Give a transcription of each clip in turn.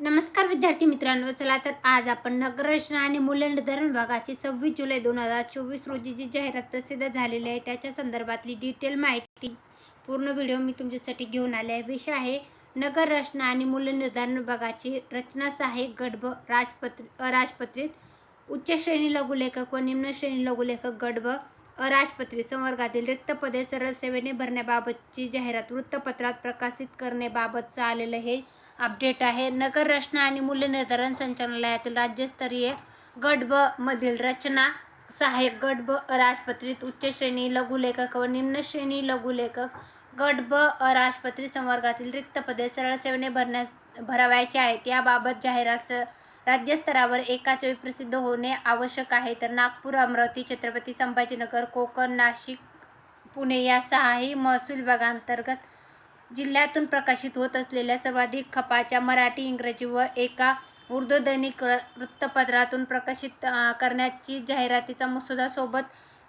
नमस्कार विद्यार्थी मित्रांनो चला तर आज आपण नगररचना आणि मूल्यनिर्धारण विभागाची सव्वीस जुलै दोन हजार चोवीस रोजी जी जाहिरात प्रसिद्ध झालेली आहे त्याच्या संदर्भातली डिटेल माहिती पूर्ण व्हिडिओ मी तुमच्यासाठी घेऊन आले आहे. विषय आहे नगररचना आणि मूल्यनिर्धारण विभागाची रचना सहाय्यक गट राजपत्र अराजपत्रित उच्च श्रेणी लघुलेखक व निम्न श्रेणी लघुलेखक गट अराजपत्रित संवर्गातील रिक्त पदे सरळ सेवेने भरण्याबाबतची जाहिरात वृत्तपत्रात प्रकाशित करण्याबाबतचं आलेलं हे अपडेट आहे. नगर रचना आणि मूल्य निर्धारण संचालनालयातील राज्यस्तरीय गट ब मधील रचना सहाय्यक गट ब अराजपत्रित उच्च श्रेणी लघुलेखक व निम्न श्रेणी लघुलेखक गट ब अराजपत्रित संवर्गातील रिक्त पदे सरळ सेवेने भरण्यास भरावायचे आहेत. याबाबत जाहिरात राज्यस्तरावर एकाच वेळी प्रसिद्ध होणे आवश्यक आहे. तर नागपूर अमरावती छत्रपती संभाजीनगर कोकण नाशिक पुणे या सहाही महसूल विभागांतर्गत जिल्ह्यातून प्रकाशित होत असलेल्या सर्वाधिक खपाच्या मराठी इंग्रजी व एका उर्दू दैनिक वृत्तपत्रातून प्रकाशित करण्याची जाहिरातीचा मसुदा सोबत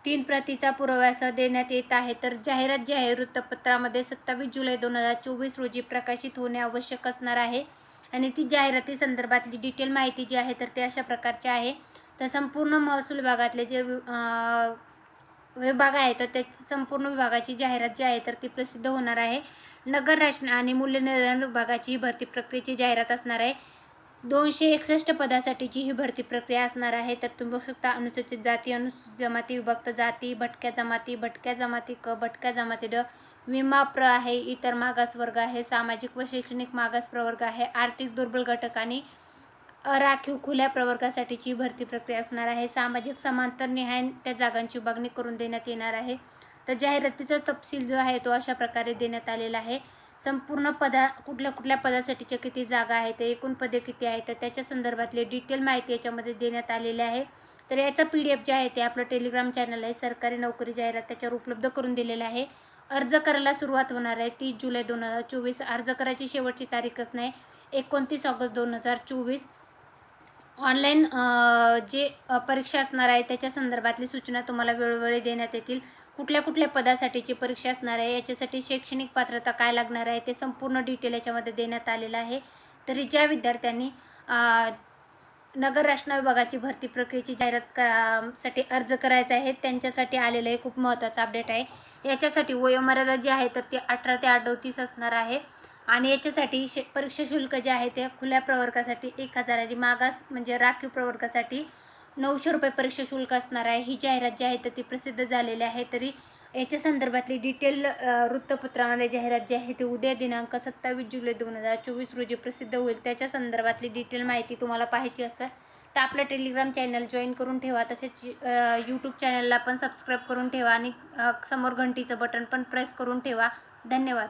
तीन प्रतीचा पुराव्यासह देण्यात येत आहे. तर जाहिरात जी आहे वृत्तपत्रामध्ये सत्तावीस जुलै दोन हजार चोवीस रोजी प्रकाशित होणे आवश्यक असणार आहे आणि ती जाहिराती संदर्भातली डिटेल माहिती जी आहे तर ते अशा प्रकारची आहे. तर संपूर्ण महसूल विभागातले जे विभाग आहे तर त्याची संपूर्ण विभागाची जाहिरात जी आहे तर ती प्रसिद्ध होणार आहे. नगर रचना आणि मूल्यनिर्धारण विभागाची ही भरती प्रक्रियेची जाहिरात असणार आहे. दोनशे एकसष्ट पदासाठीची ही भरती प्रक्रिया असणार आहे. तर तुम्ही बघू शकता अनुसूचित जाती अनुसूचित जमाती विभक्त जाती भटक्या जमाती भटक्या जमाती क भटक्या जमाती ड विमा प्र आहे इतर मागास वर्ग आहे सामाजिक व शैक्षणिक मागास प्रवर्ग आहे आर्थिक दुर्बल घटक आणि राखीव खुल्या प्रवर्गासाठीची भरती प्रक्रिया असणार आहे. सामाजिक समांतर निहाय त्या जागांची विभागणी करून देण्यात येणार आहे. तर जाहिरातीचा तपशील जो आहे तो अशा प्रकारे देण्यात आलेला आहे. संपूर्ण पदा कुठल्या कुठल्या पदासाठीच्या किती जागा आहेत ते एकूण पदे किती आहेत तर त्याच्या संदर्भातले डिटेल माहिती याच्यामध्ये देण्यात आलेली आहे. तर याचा पी डी एफ जे आहे ते आपलं टेलिग्राम चॅनल आहे. सरकारी नोकरी जाहिरात त्याच्यावर उपलब्ध करून दिलेलं आहे. अर्ज करायला सुरुवात होणार आहे तीस जुलै दोन हजार चोवीस. अर्ज करायची शेवटची तारीखच नाही एकोणतीस ऑगस्ट दोन हजार चोवीस. ऑनलाईन जे परीक्षा असणार आहे त्याच्या संदर्भातली सूचना तुम्हाला वेळोवेळी देण्यात येतील. कुठल्या कुठल्या पदासाठीची परीक्षा असणार आहे याच्यासाठी शैक्षणिक पात्रता काय लागणार आहे ते संपूर्ण डिटेल याच्यामध्ये देण्यात आलेलं आहे. तरी ज्या विद्यार्थ्यांनी नगर रचना विभागाची भरती प्रक्रियेची जाहिरात करा साठी अर्ज करायचा आहे त्यांच्यासाठी आलेलं हे खूप महत्त्वाचं अपडेट आहे. याच्यासाठी वयोमर्यादा जी आहे तर ती अठरा ते अडोतीस असणार आहे. आणि याच्यासाठी शे परीक्षा शुल्क जे आहे ते खुल्या प्रवर्गासाठी एक हजार आणि मागास म्हणजे राखीव प्रवर्गासाठी नऊशे रुपये परीक्षा शुल्क असणार आहे. ही जाहिरात जी आहे तर ती प्रसिद्ध झालेली आहे. तरी याच्या संदर्भातली डिटेल वृत्तपत्रामध्ये जाहिरात जी आहे ती उद्या दिनांक सत्तावीस जुलै दोन हजार चोवीस रोजी प्रसिद्ध होईल. त्याच्या संदर्भातली डिटेल माहिती तुम्हाला पाहायची असेल तर आपलं टेलिग्राम चॅनल जॉईन करून ठेवा. तसेच यूट्यूब चॅनलला पण सबस्क्राईब करून ठेवा आणि समोर घंटीचं बटन पण प्रेस करून ठेवा. धन्यवाद.